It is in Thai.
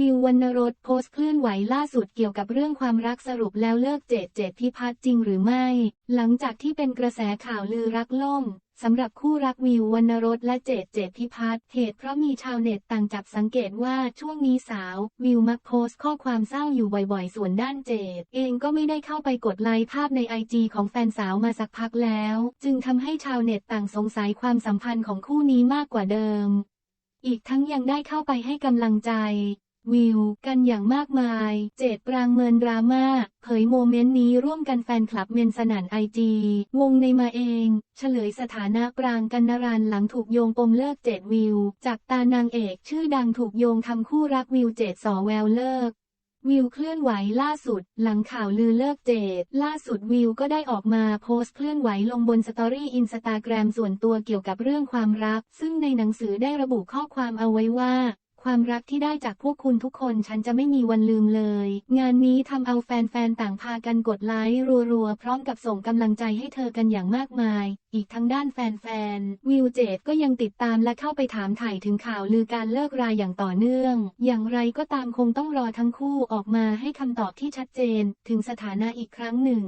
วิววรรณรสโพสต์เคลื่อนไหวล่าสุดเกี่ยวกับเรื่องความรักสรุปแล้วเลิกเจดเจดพิพัฒน์จริงหรือไม่ หลังจากที่เป็นกระแสข่าวลือรักล่มสำหรับคู่รักวิววรรณรสและเจดเจดพิพัฒน์เหตุเพราะมีชาวเน็ตต่างจับสังเกตว่าช่วงนี้สาว วิวมักโพสต์ข้อความเศร้าอยู่บ่อยๆ ส่วนด้านเจดเองก็ไม่ได้เข้าไปกดไลค์ภาพในไอจีของแฟนสาวมาสักพักแล้ว จึงทำให้ชาวเน็ตต่างสงสัยความสัมพันธ์ของคู่นี้มากกว่าเดิม อีกทั้งยังได้เข้าไปให้กำลังใจ วิว กันอย่างมากมาย เจดปรางเมินดราม่า เผยโมเมนต์นี้ร่วมกันแฟนคลับเมนสนันไอจี วงในมาเอง เฉลยสถานะปรางกันนรันหลังถูกโยงปมเลิกเจดวิว จากตานางเอกชื่อดังถูกโยงทำคู่รักวิวเจดสอแววเลิกวิวเคลื่อนไหวล่าสุด หลังข่าวลือเลิกเจดล่าสุดวิวก็ได้ออกมาโพสต์เคลื่อนไหวลงบนสตอรี่อินสตาแกรมส่วนตัวเกี่ยวกับเรื่องความรัก ซึ่งในหนังสือได้ระบุข้อความเอาไว้ว่า ความรักที่ได้จากพวกคุณทุกคนฉันจะไม่มีวันลืมเลย งานนี้ทำเอาแฟนๆ ต่างพากันกดไลค์รัวๆ พร้อมกับส่งกำลังใจให้เธอกันอย่างมากมาย อีกทั้งด้านแฟนๆ วิวเจดก็ยังติดตามและเข้าไปถามถ่ายถึงข่าวลือการเลิกรายอย่างต่อเนื่อง อย่างไรก็ตามคงต้องรอทั้งคู่ออกมาให้คำตอบที่ชัดเจน ถึงสถานะอีกครั้งหนึ่ง